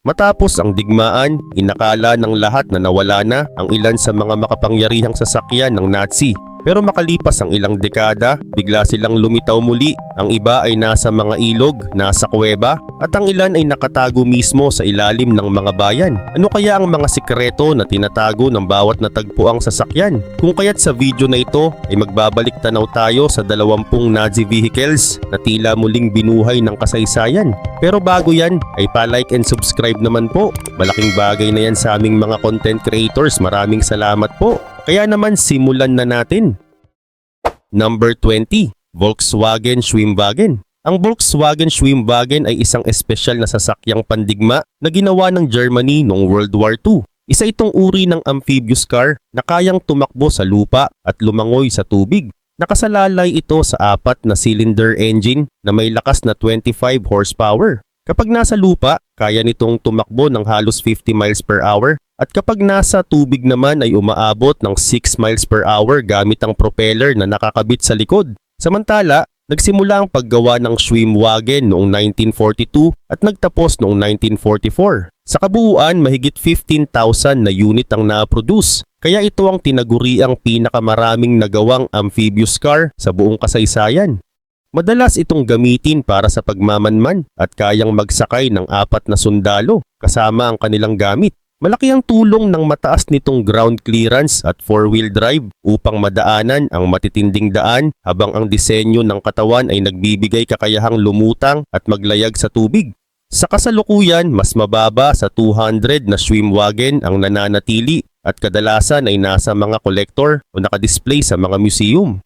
Matapos ang digmaan, inakala ng lahat na nawala na ang ilan sa mga makapangyarihang sasakyan ng Nazi. Pero makalipas ang ilang dekada, bigla silang lumitaw muli. Ang iba ay nasa mga ilog, nasa kuweba, at ang ilan ay nakatago mismo sa ilalim ng mga bayan. Ano kaya ang mga sikreto na tinatago ng bawat natagpuang sasakyan? Kung kaya't sa video na ito ay magbabalik tanaw tayo sa dalawampung Nazi vehicles na tila muling binuhay ng kasaysayan. Pero bago yan ay pa-like and subscribe naman po. Malaking bagay na yan sa aming mga content creators. Maraming salamat po. Kaya naman simulan na natin. Number 20, Volkswagen Schwimmwagen. Ang Volkswagen Schwimmwagen ay isang espesyal na sasakyang pandigma na ginawa ng Germany noong World War II. Isa itong uri ng amphibious car na kayang tumakbo sa lupa at lumangoy sa tubig. Nakasalalay ito sa apat na cylinder engine na may lakas na 25 horsepower. Kapag nasa lupa, kaya nitong tumakbo ng halos 50 miles per hour at kapag nasa tubig naman ay umaabot ng 6 miles per hour gamit ang propeller na nakakabit sa likod. Samantala, nagsimula ang paggawa ng Schwimmwagen noong 1942 at nagtapos noong 1944. Sa kabuuan, mahigit 15,000 na unit ang na-produce. Kaya ito ang tinaguriang pinakamaraming nagawang amphibious car sa buong kasaysayan. Madalas itong gamitin para sa pagmamanman at kayang magsakay ng apat na sundalo kasama ang kanilang gamit. Malaki ang tulong ng mataas nitong ground clearance at four-wheel drive upang madaanan ang matitinding daan habang ang disenyo ng katawan ay nagbibigay kakayahang lumutang at maglayag sa tubig. Sa kasalukuyan, mas mababa sa 200 na swimwagen ang nananatili at kadalasan ay nasa mga kolektor o nakadisplay sa mga museum.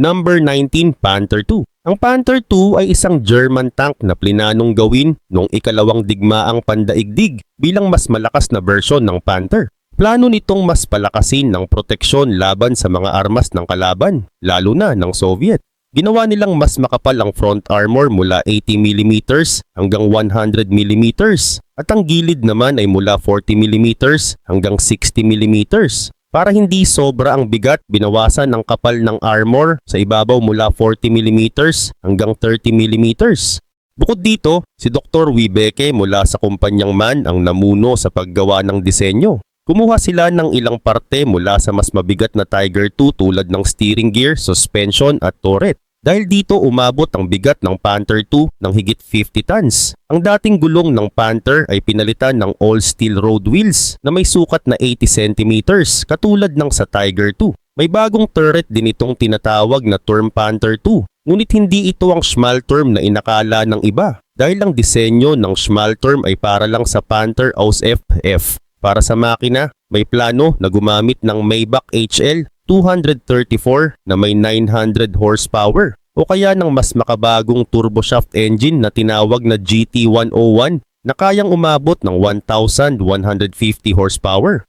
Number 19, Panther 2. Ang Panther 2 ay isang German tank na plinanong gawin noong ikalawang digmaang pandaigdig bilang mas malakas na version ng Panther. Plano nitong mas palakasin ng proteksyon laban sa mga armas ng kalaban, lalo na ng Soviet. Ginawa nilang mas makapal ang front armor mula 80mm hanggang 100mm at ang gilid naman ay mula 40mm hanggang 60mm. Para hindi sobra ang bigat, binawasan ang kapal ng armor sa ibabaw mula 40mm hanggang 30mm. Bukod dito, si Dr. Wibeke mula sa kumpanyang MAN ang namuno sa paggawa ng disenyo. Kumuha sila ng ilang parte mula sa mas mabigat na Tiger 2 tulad ng steering gear, suspension at turret. Dahil dito umabot ang bigat ng Panther 2 ng higit 50 tons. Ang dating gulong ng Panther ay pinalitan ng all-steel road wheels na may sukat na 80 cm katulad ng sa Tiger 2. May bagong turret din itong tinatawag na Term Panther 2. Ngunit hindi ito ang Schmalturm na inakala ng iba dahil ang disenyo ng Schmalturm ay para lang sa Panther Aus FF. Para sa makina, may plano na gumamit ng Maybach HL 234 na may 900 horsepower o kaya ng mas makabagong turboshaft engine na tinawag na GT101 na kayang umabot ng 1,150 horsepower.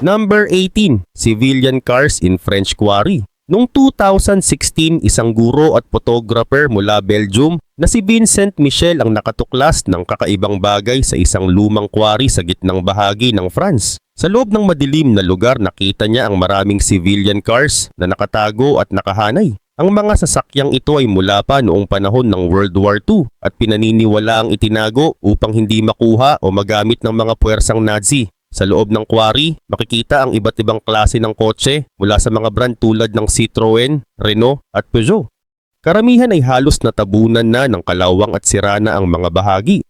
Number 18, Civilian Cars in French Quarry. Noong 2016, isang guro at photographer mula Belgium na si Vincent Michel ang nakatuklas ng kakaibang bagay sa isang lumang quarry sa gitnang bahagi ng France. Sa loob ng madilim na lugar nakita niya ang maraming civilian cars na nakatago at nakahanay. Ang mga sasakyang ito ay mula pa noong panahon ng World War II at pinaniniwala ang itinago upang hindi makuha o magamit ng mga puwersang Nazi. Sa loob ng quarry, makikita ang iba't ibang klase ng kotse mula sa mga brand tulad ng Citroen, Renault at Peugeot. Karamihan ay halos natabunan na ng kalawang at sira na ang mga bahagi.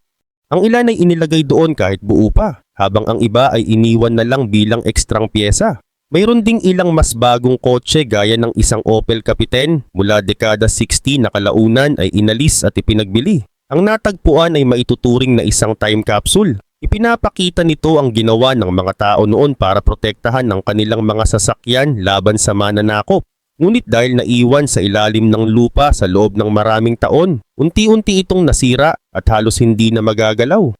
Ang ilan ay inilagay doon kahit buo pa, habang ang iba ay iniwan na lang bilang ekstrang pyesa. Mayroon ding ilang mas bagong kotse gaya ng isang Opel Kapiten mula dekada 60 na kalaunan ay inalis at ipinagbili. Ang natagpuan ay maituturing na isang time capsule. Ipinapakita nito ang ginawa ng mga tao noon para protektahan ng kanilang mga sasakyan laban sa mananakop. Ngunit dahil naiwan sa ilalim ng lupa sa loob ng maraming taon, unti-unti itong nasira at halos hindi na magagalaw.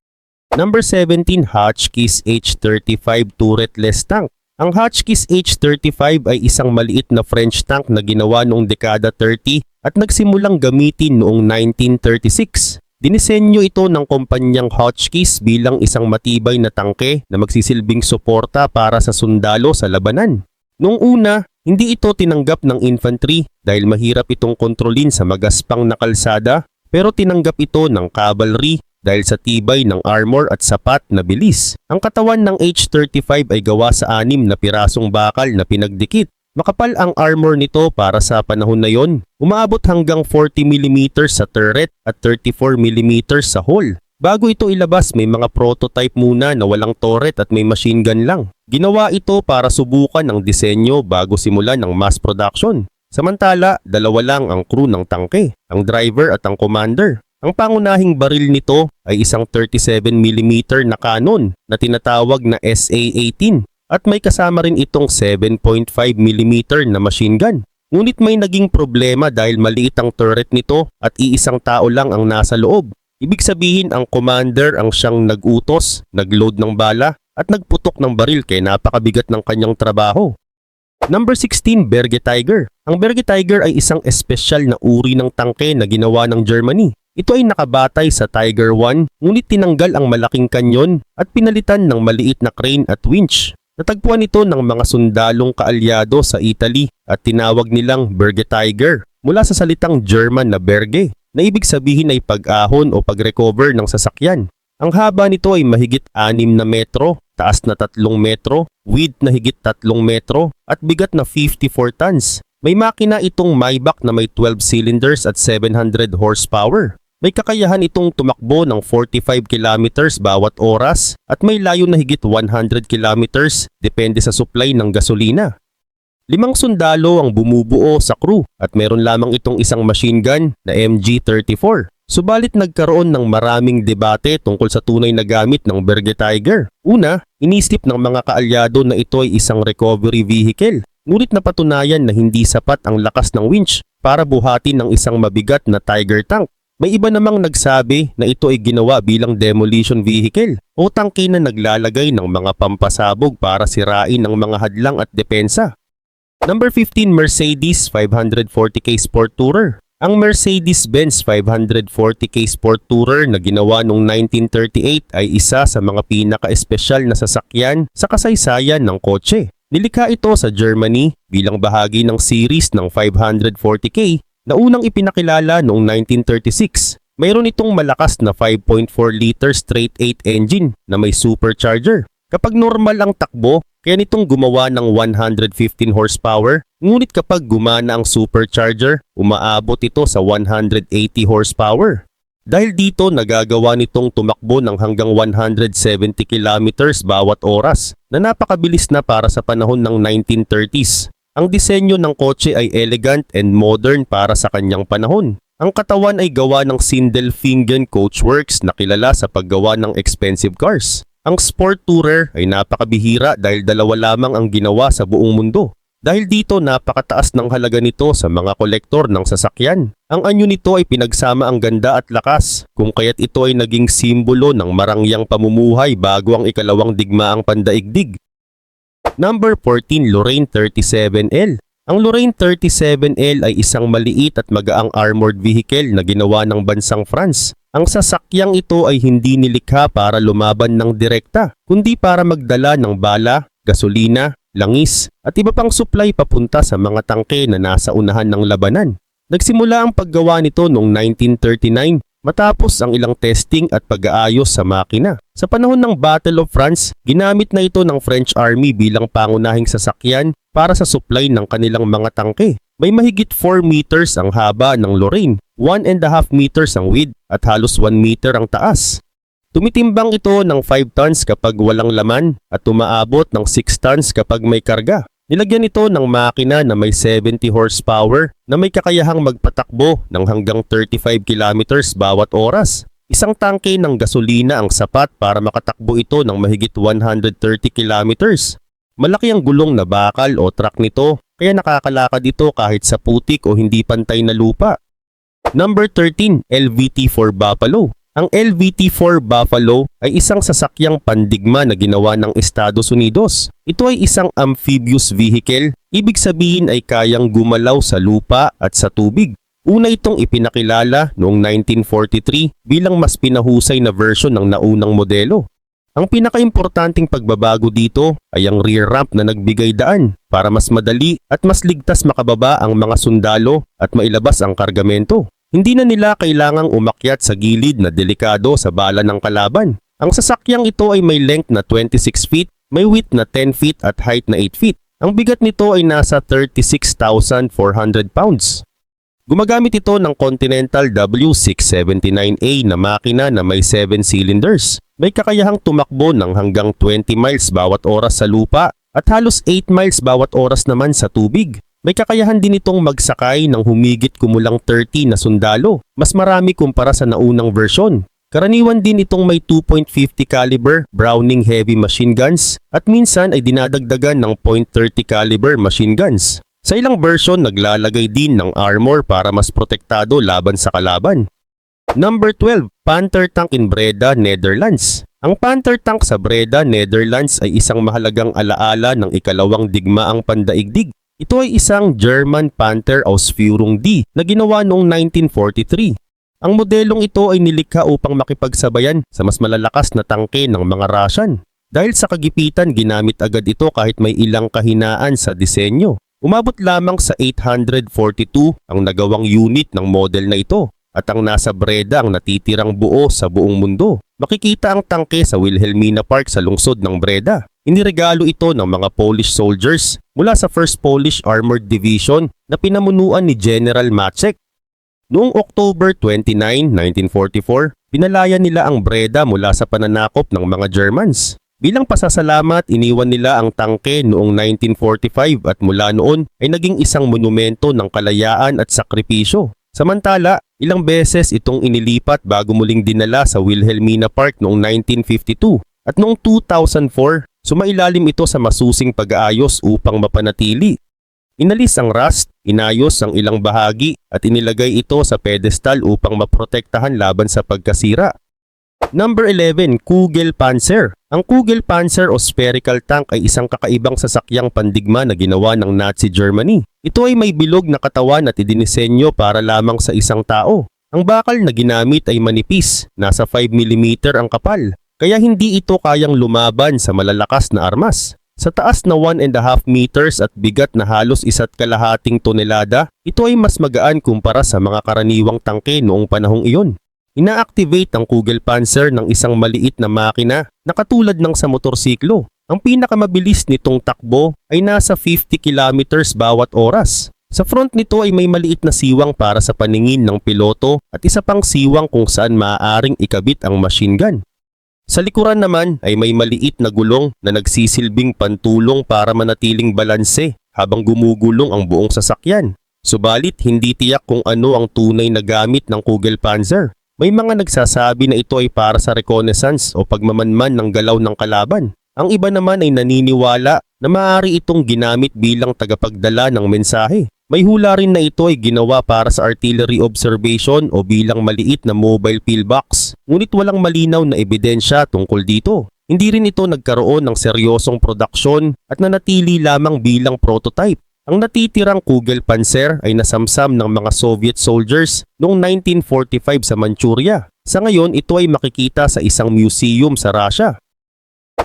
Number 17, Hotchkiss H35 turretless tank. Ang Hotchkiss H35 ay isang maliit na French tank na ginawa noong dekada 30 at nagsimulang gamitin noong 1936. Dinisenyo ito ng kumpanyang Hotchkiss bilang isang matibay na tangke na magsisilbing suporta para sa sundalo sa labanan. Noong una, hindi ito tinanggap ng infantry dahil mahirap itong kontrolin sa magaspang na kalsada pero tinanggap ito ng cavalry dahil sa tibay ng armor at sapat na bilis. Ang katawan ng H-35 ay gawa sa anim na pirasong bakal na pinagdikit. Makapal ang armor nito para sa panahon na yon. Umaabot hanggang 40mm sa turret at 34mm sa hull. Bago ito ilabas, may mga prototype muna na walang turret at may machine gun lang. Ginawa ito para subukan ang disenyo bago simulan ng mass production. Samantala, dalawa lang ang crew ng tangke, ang driver at ang commander. Ang pangunahing baril nito ay isang 37mm na cannon na tinatawag na SA-18 at may kasama rin itong 7.5mm na machine gun. Ngunit may naging problema dahil maliit ang turret nito at iisang tao lang ang nasa loob. Ibig sabihin ang commander ang siyang nag-utos, nag-load ng bala at nagputok ng baril kaya napakabigat ng kanyang trabaho. Number 16, Berge Tiger. Ang Berge Tiger ay isang espesyal na uri ng tangke na ginawa ng Germany. Ito ay nakabatay sa Tiger 1 ngunit tinanggal ang malaking kanyon at pinalitan ng maliit na crane at winch. Natagpuan ito ng mga sundalong kaalyado sa Italy at tinawag nilang Berge Tiger mula sa salitang German na Berge na ibig sabihin ay pag-ahon o pag-recover ng sasakyan. Ang haba nito ay mahigit 6 na metro, taas na 3 metro, width na higit 3 metro at bigat na 54 tons. May makina itong Maybach na may 12 cylinders at 700 horsepower. May kakayahan itong tumakbo ng 45 kilometers bawat oras at may layo na higit 100 kilometers depende sa supply ng gasolina. Limang sundalo ang bumubuo sa crew at meron lamang itong isang machine gun na MG-34. Subalit nagkaroon ng maraming debate tungkol sa tunay na gamit ng Berge Tiger. Una, inisip ng mga kaalyado na ito ay isang recovery vehicle. Ngunit napatunayan na hindi sapat ang lakas ng winch para buhatin ng isang mabigat na Tiger tank. May iba namang nagsabi na ito ay ginawa bilang demolition vehicle o tangke na naglalagay ng mga pampasabog para sirain ang mga hadlang at depensa. Number 15 Mercedes 540k Sport Tourer Ang Mercedes-Benz 540k Sport Tourer na ginawa noong 1938 ay isa sa mga pinaka-espesyal na sasakyan sa kasaysayan ng kotse. Nilikha ito sa Germany bilang bahagi ng series ng 540k na unang ipinakilala noong 1936. Mayroon itong malakas na 5.4 liter straight 8 engine na may supercharger. Kapag normal ang takbo, kaya nitong gumawa ng 115 horsepower, ngunit kapag gumana ang supercharger, umaabot ito sa 180 horsepower. Dahil dito nagagawa nitong tumakbo ng hanggang 170 kilometers bawat oras na napakabilis na para sa panahon ng 1930s. Ang disenyo ng kotse ay elegant and modern para sa kanyang panahon. Ang katawan ay gawa ng Sindelfingen Coachworks na kilala sa paggawa ng expensive cars. Ang Sport Tourer ay napakabihira dahil dalawa lamang ang ginawa sa buong mundo. Dahil dito napakataas ng halaga nito sa mga kolektor ng sasakyan. Ang anyo nito ay pinagsama ang ganda at lakas, kung kaya't ito ay naging simbolo ng marangyang pamumuhay bago ang ikalawang digmaang pandaigdig. Number 14 Lorraine 37L Ang Lorraine 37L ay isang maliit at magaang armored vehicle na ginawa ng bansang France. Ang sasakyang ito ay hindi nilikha para lumaban ng direkta, kundi para magdala ng bala, gasolina, langis at iba pang supply papunta sa mga tangke na nasa unahan ng labanan. Nagsimula ang paggawa nito noong 1939 matapos ang ilang testing at pag-aayos sa makina. Sa panahon ng Battle of France, ginamit na ito ng French Army bilang pangunahing sasakyan para sa supply ng kanilang mga tangke. May mahigit 4 meters ang haba ng Lorraine, 1 and a half meters ang width at halos 1 meter ang taas. Tumitimbang ito ng 5 tons kapag walang laman at umaabot ng 6 tons kapag may karga. Nilagyan ito ng makina na may 70 horsepower na may kakayahang magpatakbo ng hanggang 35 kilometers bawat oras. Isang tangke ng gasolina ang sapat para makatakbo ito ng mahigit 130 kilometers. Malaki ang gulong na bakal o truck nito kaya nakakalakad ito kahit sa putik o hindi pantay na lupa. Number 13, LVT4 Buffalo. Ang LVT-4 Buffalo ay isang sasakyang pandigma na ginawa ng Estados Unidos. Ito ay isang amphibious vehicle, ibig sabihin ay kayang gumalaw sa lupa at sa tubig. Una itong ipinakilala noong 1943 bilang mas pinahusay na version ng naunang modelo. Ang pinakaimportanteng pagbabago dito ay ang rear ramp na nagbigay daan para mas madali at mas ligtas makababa ang mga sundalo at mailabas ang kargamento. Hindi na nila kailangang umakyat sa gilid na delikado sa bala ng kalaban. Ang sasakyang ito ay may length na 26 feet, may width na 10 feet at height na 8 feet. Ang bigat nito ay nasa 36,400 pounds. Gumagamit ito ng Continental W679A na makina na may 7 cylinders. May kakayahang tumakbo ng hanggang 20 miles bawat oras sa lupa at halos 8 miles bawat oras naman sa tubig. May kakayahan din itong magsakay ng humigit kumulang 30 na sundalo, mas marami kumpara sa naunang version. Karaniwan din itong may 2.50 caliber Browning heavy machine guns at minsan ay dinadagdagan ng .30 caliber machine guns. Sa ilang version naglalagay din ng armor para mas protektado laban sa kalaban. Number 12, Panther Tank in Breda, Netherlands. Ang Panther Tank sa Breda, Netherlands ay isang mahalagang alaala ng ikalawang digmaang pandaigdig. Ito ay isang German Panther Ausführung D na ginawa noong 1943. Ang modelong ito ay nilikha upang makipagsabayan sa mas malalakas na tangke ng mga Russian. Dahil sa kagipitan ginamit agad ito kahit may ilang kahinaan sa disenyo. Umabot lamang sa 842 ang nagawang unit ng model na ito at ang nasa Breda ang natitirang buo sa buong mundo. Makikita ang tangke sa Wilhelmina Park sa lungsod ng Breda. Iniregalo ito ng mga Polish soldiers mula sa 1st Polish Armored Division na pinamunuan ni General Maciek Noong October 29, 1944, pinalaya nila ang Breda mula sa pananakop ng mga Germans. Bilang pasasalamat, iniwan nila ang tangke noong 1945 at mula noon ay naging isang monumento ng kalayaan at sakripisyo. Samantala, ilang beses itong inilipat bago muling dinala sa Wilhelmina Park noong 1952 at noong 2004, sumailalim ito sa masusing pag-aayos upang mapanatili Inalis ang rust, inayos ang ilang bahagi at inilagay ito sa pedestal upang maprotektahan laban sa pagkasira. Number 11, Kugel Panzer. Ang Kugel Panzer o spherical tank ay isang kakaibang sasakyang pandigma na ginawa ng Nazi Germany. Ito ay may bilog na katawan at idinisenyo para lamang sa isang tao. Ang bakal na ginamit ay manipis, nasa 5mm ang kapal, kaya hindi ito kayang lumaban sa malalakas na armas. Sa taas na 1.5 meters at bigat na halos isa't kalahating tonelada, ito ay mas magaan kumpara sa mga karaniwang tangke noong panahong iyon. Ina-activate ang Kugelpanzer ng isang maliit na makina na katulad ng sa motorsiklo. Ang pinakamabilis nitong takbo ay nasa 50 kilometers bawat oras. Sa front nito ay may maliit na siwang para sa paningin ng piloto at isa pang siwang kung saan maaaring ikabit ang machine gun. Sa likuran naman ay may maliit na gulong na nagsisilbing pantulong para manatiling balanse habang gumugulong ang buong sasakyan. Subalit hindi tiyak kung ano ang tunay na gamit ng Kugelpanzer. May mga nagsasabi na ito ay para sa reconnaissance o pagmamanman ng galaw ng kalaban. Ang iba naman ay naniniwala na maaari itong ginamit bilang tagapagdala ng mensahe. May hula rin na ito ay ginawa para sa artillery observation o bilang maliit na mobile pillbox. Ngunit walang malinaw na ebidensya tungkol dito. Hindi rin ito nagkaroon ng seryosong produksyon at nanatili lamang bilang prototype. Ang natitirang Kugel Panzer ay nasamsam ng mga Soviet soldiers noong 1945 sa Manchuria. Sa ngayon, ito ay makikita sa isang museum sa Russia.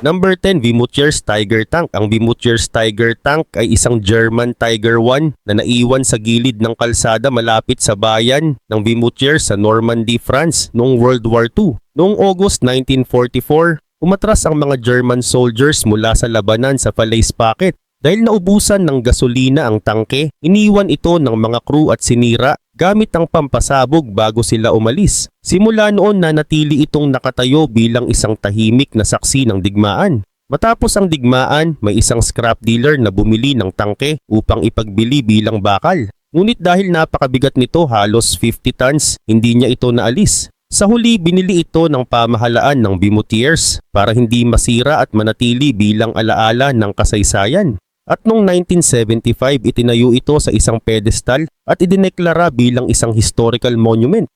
Number 10, Vimutier's Tiger Tank. Ang Vimutier's Tiger Tank ay isang German Tiger 1 na naiwan sa gilid ng kalsada malapit sa bayan ng Vimutier sa Normandy, France noong World War II. Noong August 1944, umatras ang mga German soldiers mula sa labanan sa Falaise Pocket. Dahil naubusan ng gasolina ang tangke, iniwan ito ng mga crew at sinira gamit ang pampasabog bago sila umalis. Simula noon na natili itong nakatayo bilang isang tahimik na saksi ng digmaan. Matapos ang digmaan, may isang scrap dealer na bumili ng tangke upang ipagbili bilang bakal. Ngunit dahil napakabigat nito halos 50 tons, hindi niya ito naalis. Sa huli, binili ito ng pamahalaan ng Bimutiers para hindi masira at manatili bilang alaala ng kasaysayan. At noong 1975 itinayo ito sa isang pedestal at idineklara bilang isang historical monument.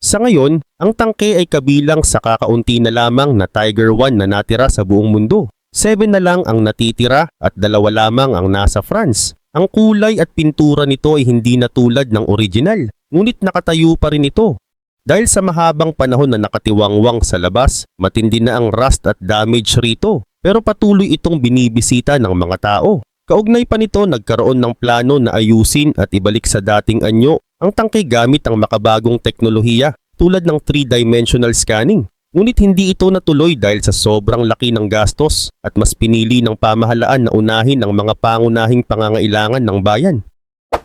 Sa ngayon, ang tangke ay kabilang sa kakaunti na lamang na Tiger 1 na natira sa buong mundo. 7 na lang ang natitira at dalawa lamang ang nasa France. Ang kulay at pintura nito ay hindi na tulad ng original, ngunit nakatayo pa rin ito. Dahil sa mahabang panahon na nakatiwangwang sa labas, matindi na ang rust at damage rito. Pero patuloy itong binibisita ng mga tao. Kaugnay pa nito nagkaroon ng plano na ayusin at ibalik sa dating anyo Ang tangke gamit ang makabagong teknolohiya tulad ng 3-dimensional scanning. Ngunit hindi ito natuloy dahil sa sobrang laki ng gastos at mas pinili ng pamahalaan na unahin ang mga pangunahing pangangailangan ng bayan.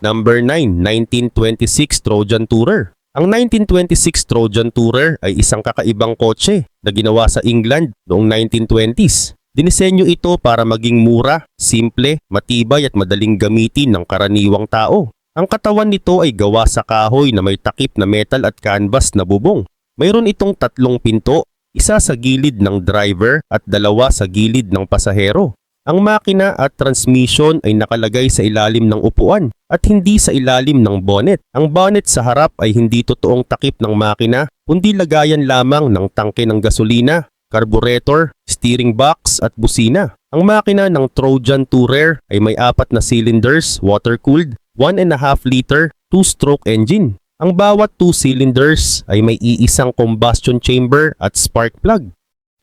Number 9, 1926 Trojan Tourer. Ang 1926 Trojan Tourer ay isang kakaibang kotse na ginawa sa England noong 1920s. Dinisenyo ito para maging mura, simple, matibay at madaling gamitin ng karaniwang tao. Ang katawan nito ay gawa sa kahoy na may takip na metal at canvas na bubong. Mayroon itong tatlong pinto, isa sa gilid ng driver at dalawa sa gilid ng pasahero. Ang makina at transmission ay nakalagay sa ilalim ng upuan at hindi sa ilalim ng bonnet. Ang bonnet sa harap ay hindi totoong takip ng makina, kundi lagayan lamang ng tangke ng gasolina, carburetor, steering box at busina. Ang makina ng Trojan Tourer ay may apat na cylinders, water-cooled, 1.5 liter, 2-stroke engine. Ang bawat 2 cylinders ay may iisang combustion chamber at spark plug.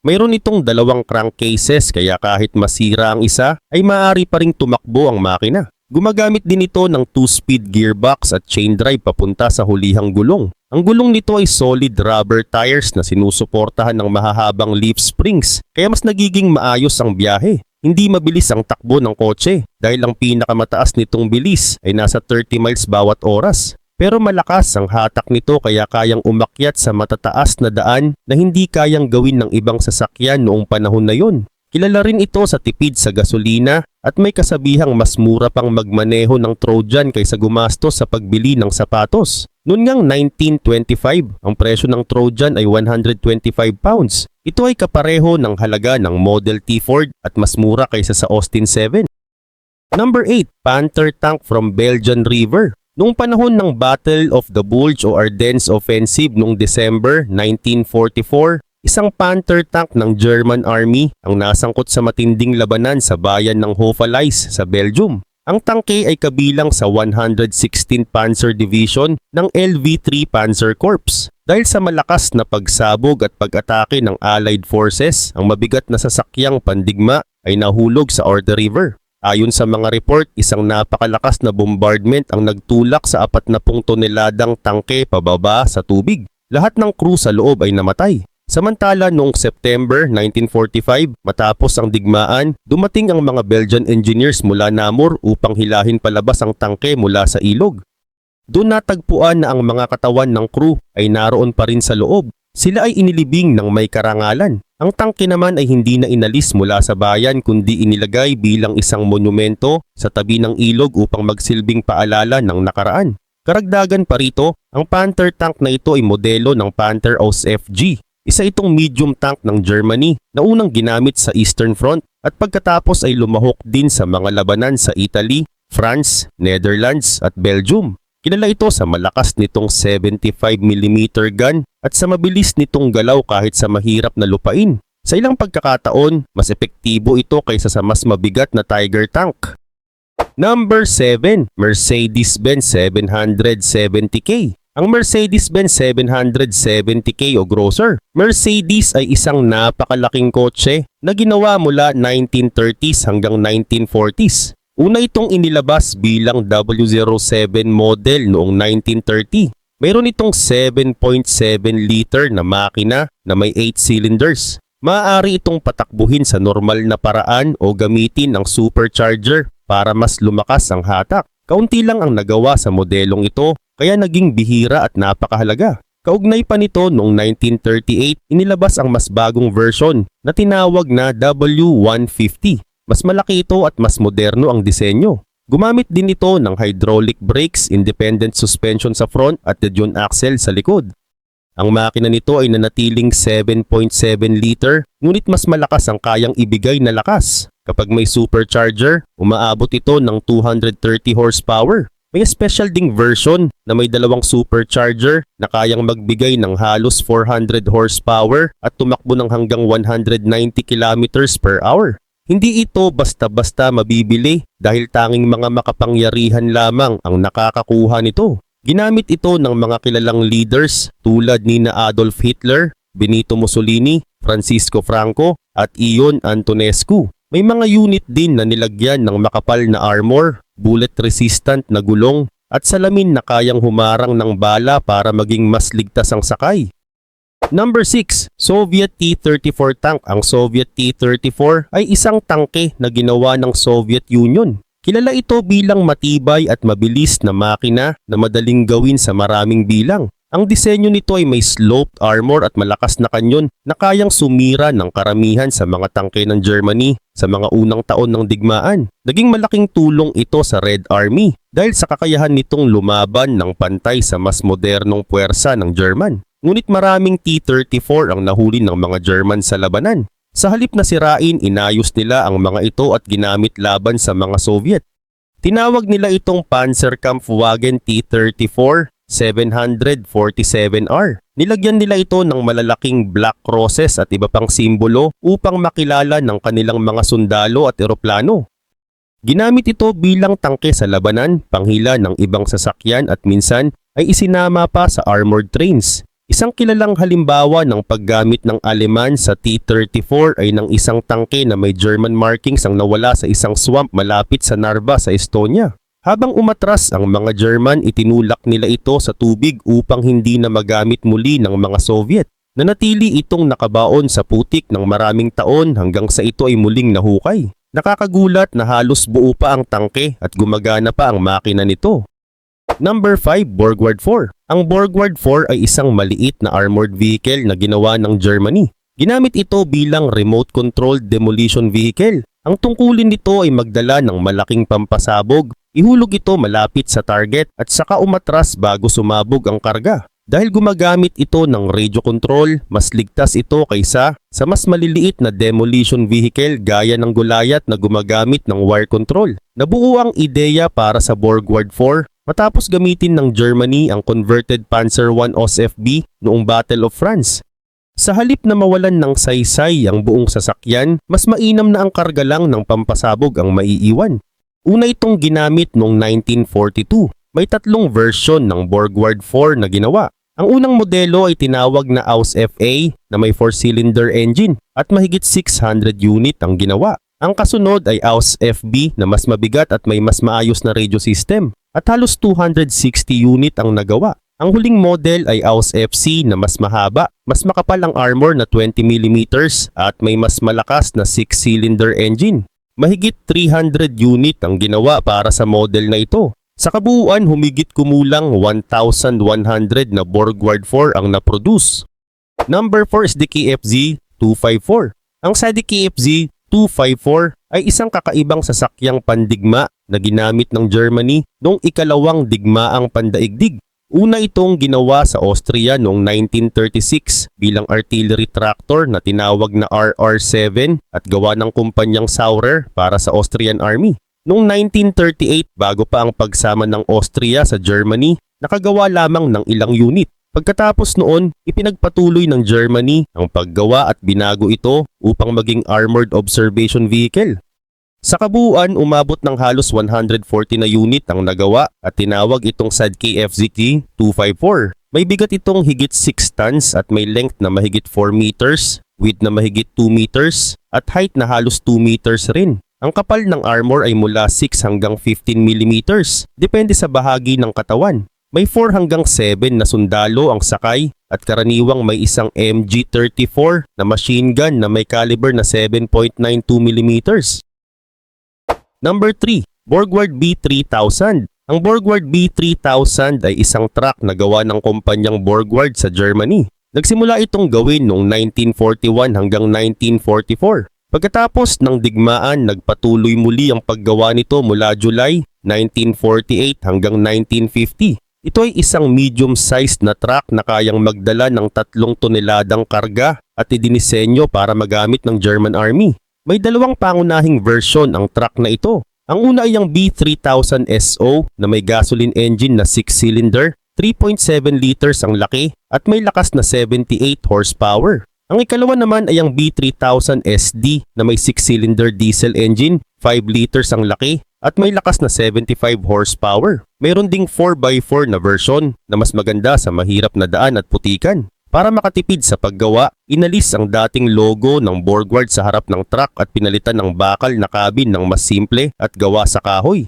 Mayroon itong dalawang crankcases kaya kahit masira ang isa ay maaari pa ring tumakbo ang makina. Gumagamit din ito ng 2-speed gearbox at chain drive papunta sa hulihang gulong. Ang gulong nito ay solid rubber tires na sinusuportahan ng mahahabang leaf springs kaya mas nagiging maayos ang biyahe. Hindi mabilis ang takbo ng kotse dahil ang pinakamataas nitong bilis ay nasa 30 miles bawat oras. Pero malakas ang hatak nito kaya kayang umakyat sa matataas na daan na hindi kayang gawin ng ibang sasakyan noong panahon na yon. Kilala rin ito sa tipid sa gasolina at may kasabihang mas mura pang magmaneho ng Trojan kaysa gumastos sa pagbili ng sapatos. Noon ngang 1925, ang presyo ng Trojan ay 125 pounds. Ito ay kapareho ng halaga ng Model T Ford at mas mura kaysa sa Austin 7. Number 8, Panther Tank from Belgian River. Noong panahon ng Battle of the Bulge o Ardennes Offensive noong December 1944, isang Panther tank ng German Army ang nasangkot sa matinding labanan sa bayan ng Hofalize sa Belgium. Ang tangke ay kabilang sa 116 Panzer Division ng LV-3 Panzer Corps. Dahil sa malakas na pagsabog at pag-atake ng Allied Forces, ang mabigat na sasakyang pandigma ay nahulog sa Order River. Ayon sa mga report, isang napakalakas na bombardment ang nagtulak sa 40 toneladang tangke pababa sa tubig. Lahat ng crew sa loob ay namatay. Samantala noong September 1945, matapos ang digmaan, dumating ang mga Belgian engineers mula Namur upang hilahin palabas ang tangke mula sa ilog. Doon natagpuan na ang mga katawan ng crew ay naroon pa rin sa loob. Sila ay inilibing ng may karangalan. Ang tangke naman ay hindi na inalis mula sa bayan kundi inilagay bilang isang monumento sa tabi ng ilog upang magsilbing paalala ng nakaraan. Karagdagan pa rito, ang Panther tank na ito ay modelo ng Panther FG. Isa itong medium tank ng Germany na unang ginamit sa Eastern Front at pagkatapos ay lumahok din sa mga labanan sa Italy, France, Netherlands at Belgium. Kilala ito sa malakas nitong 75mm gun at sa mabilis nitong galaw kahit sa mahirap na lupain. Sa ilang pagkakataon, mas epektibo ito kaysa sa mas mabigat na Tiger tank. Number 7, Mercedes-Benz 770K. Ang Mercedes-Benz 770K o Grosser. Mercedes ay isang napakalaking kotse na ginawa mula 1930s hanggang 1940s. Una itong inilabas bilang W07 model noong 1930. Mayroon itong 7.7 liter na makina na may 8 cylinders. Maaari itong patakbuhin sa normal na paraan o gamitin ang supercharger para mas lumakas ang hatak. Kaunti lang ang nagawa sa modelong ito kaya naging bihira at napakahalaga. Kaugnay pa nito noong 1938, inilabas ang mas bagong version na tinawag na W150. Mas malaki ito at mas moderno ang disenyo. Gumamit din ito ng hydraulic brakes, independent suspension sa front at the John axle sa likod. Ang makina nito ay nanatiling 7.7 liter ngunit mas malakas ang kayang ibigay na lakas. Kapag may supercharger, umaabot ito ng 230 horsepower. May special ding version na may dalawang supercharger na kayang magbigay ng halos 400 horsepower at tumakbo ng hanggang 190 kilometers per hour. Hindi ito basta-basta mabibili dahil tanging mga makapangyarihan lamang ang nakakakuha nito. Ginamit ito ng mga kilalang leaders tulad ni na Adolf Hitler, Benito Mussolini, Francisco Franco at Ion Antonescu. May mga unit din na nilagyan ng makapal na armor, bullet resistant na gulong at salamin na kayang humarang ng bala para maging mas ligtas ang sakay. Number 6, Soviet T-34 tank. Ang Soviet T-34 ay isang tangke na ginawa ng Soviet Union. Kilala ito bilang matibay at mabilis na makina na madaling gawin sa maraming bilang. Ang disenyo nito ay may sloped armor at malakas na kanyon na kayang sumira ng karamihan sa mga tangke ng Germany sa mga unang taon ng digmaan. Naging malaking tulong ito sa Red Army dahil sa kakayahan nitong lumaban ng pantay sa mas modernong puwersa ng German. Ngunit maraming T-34 ang nahuli ng mga German sa labanan. Sa halip na sirain, inayos nila ang mga ito at ginamit laban sa mga Soviet. Tinawag nila itong Panzerkampfwagen T-34 747R. Nilagyan nila ito ng malalaking black crosses at iba pang simbolo upang makilala ng kanilang mga sundalo at eroplano. Ginamit ito bilang tangke sa labanan, panghila ng ibang sasakyan at minsan ay isinama pa sa armored trains. Isang kilalang halimbawa ng paggamit ng Aleman sa T-34 ay ng isang tangke na may German markings ang nawala sa isang swamp malapit sa Narva sa Estonia. Habang umatras ang mga German, itinulak nila ito sa tubig upang hindi na magamit muli ng mga Soviet. Nanatili itong nakabaon sa putik ng maraming taon hanggang sa ito ay muling nahukay. Nakakagulat na halos buo pa ang tangke at gumagana pa ang makina nito. Number 5, Borgward 4. Ang Borgward 4 ay isang maliit na armored vehicle na ginawa ng Germany. Ginamit ito bilang remote-controlled demolition vehicle. Ang tungkulin nito ay magdala ng malaking pampasabog, ihulog ito malapit sa target at saka umatras bago sumabog ang karga. Dahil gumagamit ito ng radio control, mas ligtas ito kaysa sa mas maliliit na demolition vehicle gaya ng Goliath na gumagamit ng wire control. Nabuo ang ideya para sa Borgward 4 matapos gamitin ng Germany ang converted Panzer I OSFB noong Battle of France. Sa halip na mawalan ng saysay ang buong sasakyan, mas mainam na ang karga lang ng pampasabog ang maiiwan. Una itong ginamit noong 1942. May tatlong version ng Borgward 4 na ginawa. Ang unang modelo ay tinawag na Aus FA na may 4-cylinder engine at mahigit 600 unit ang ginawa. Ang kasunod ay Aus FB na mas mabigat at may mas maayos na radio system at halos 260 unit ang nagawa. Ang huling model ay Aus FC na mas mahaba, mas makapal ang armor na 20mm at may mas malakas na 6-cylinder engine. Mahigit 300 unit ang ginawa para sa model na ito. Sa kabuuan, humigit kumulang 1,100 na Borgward 4 ang naproduce. Number 4 is the KFZ 254. Ang sa KFZ 254 ay isang kakaibang sasakyang pandigma na ginamit ng Germany noong ikalawang digmaang pandaigdig. Una itong ginawa sa Austria noong 1936 bilang artillery tractor na tinawag na RR-7 at gawa ng kumpanyang Saurer para sa Austrian Army. Noong 1938, bago pa ang pagsama ng Austria sa Germany, nakagawa lamang ng ilang unit. Pagkatapos noon, ipinagpatuloy ng Germany ang paggawa at binago ito upang maging armored observation vehicle. Sa kabuuan, umabot ng halos 140 na unit ang nagawa at tinawag itong SADK FZT 254. May bigat itong higit 6 tons at may length na mahigit 4 meters, width na mahigit 2 meters, at height na halos 2 meters rin. Ang kapal ng armor ay mula 6 hanggang 15 millimeters, depende sa bahagi ng katawan. May 4 hanggang 7 na sundalo ang sakay at karaniwang may isang MG-34 na machine gun na may caliber na 7.92 millimeters. Number 3, Borgward B3000. Ang Borgward B3000 ay isang truck na gawa ng kumpanyang Borgward sa Germany. Nagsimula itong gawin noong 1941 hanggang 1944. Pagkatapos ng digmaan, nagpatuloy muli ang paggawa nito mula July 1948 hanggang 1950. Ito ay isang medium-sized na truck na kayang magdala ng tatlong toneladang karga at idinisenyo para magamit ng German Army. May dalawang pangunahing version ang truck na ito. Ang una ay ang B3000 SO na may gasoline engine na 6-cylinder, 3.7 liters ang laki at may lakas na 78 horsepower. Ang ikalawa naman ay ang B3000 SD na may 6-cylinder diesel engine, 5 liters ang laki at may lakas na 75 horsepower. Mayroon ding 4x4 na version na mas maganda sa mahirap na daan at putikan. Para makatipid sa paggawa, inalis ang dating logo ng Borgward sa harap ng truck at pinalitan ng bakal na cabin ng mas simple at gawa sa kahoy.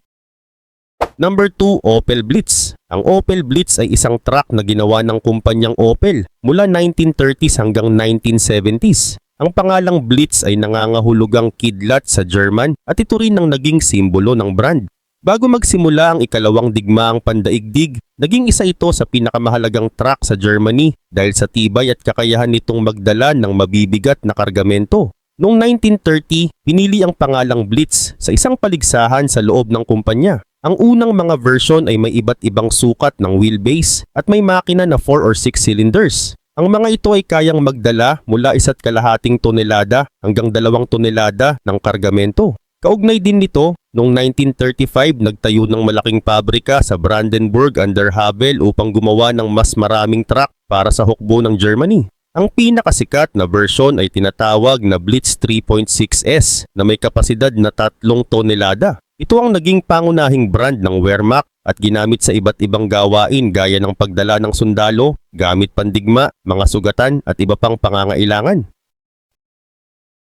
Number 2, Opel Blitz. Ang Opel Blitz ay isang truck na ginawa ng kumpanyang Opel mula 1930s hanggang 1970s. Ang pangalang Blitz ay nangangahulugang kidlat sa German at ito rin ang naging simbolo ng brand. Bago magsimula ang ikalawang digmaang pandaigdig, naging isa ito sa pinakamahalagang truck sa Germany dahil sa tibay at kakayahan nitong magdala ng mabibigat na kargamento. Noong 1930, pinili ang pangalang Blitz sa isang paligsahan sa loob ng kumpanya. Ang unang mga version ay may iba't ibang sukat ng wheelbase at may makina na 4 or 6 cylinders. Ang mga ito ay kayang magdala mula isa't kalahating tonelada hanggang dalawang tonelada ng kargamento. Kaugnay din nito, noong 1935 nagtayo ng malaking pabrika sa Brandenburg under Havel upang gumawa ng mas maraming truck para sa hukbo ng Germany. Ang pinakasikat na version ay tinatawag na Blitz 3.6S na may kapasidad na 3 tonelada. Ito ang naging pangunahing brand ng Wehrmacht at ginamit sa iba't ibang gawain gaya ng pagdala ng sundalo, gamit pandigma, mga sugatan at iba pang pangangailangan.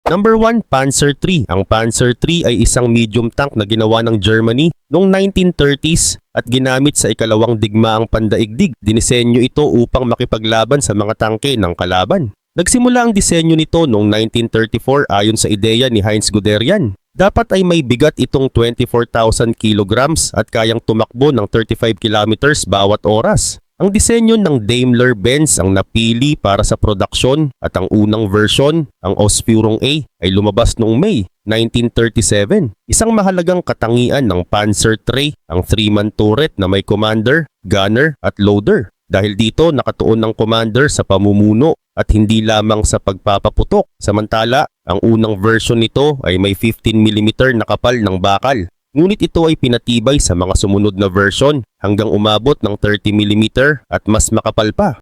Number 1, Panzer III. Ang Panzer III ay isang medium tank na ginawa ng Germany noong 1930s at ginamit sa ikalawang digmaang pandaigdig. Dinisenyo ito upang makipaglaban sa mga tangke ng kalaban. Nagsimula ang disenyo nito noong 1934 ayon sa ideya ni Heinz Guderian. Dapat ay may bigat itong 24,000 kilograms at kayang tumakbo ng 35 kilometers bawat oras. Ang disenyo ng Daimler-Benz ang napili para sa produksyon at ang unang version, ang Ausführung A, ay lumabas noong May 1937. Isang mahalagang katangian ng Panzer III ang three-man turret na may commander, gunner at loader. Dahil dito nakatuon ng commander sa pamumuno at hindi lamang sa pagpapaputok. Samantala, ang unang version nito ay may 15mm na kapal ng bakal. Ngunit ito ay pinatibay sa mga sumunod na version hanggang umabot ng 30mm at mas makapal pa.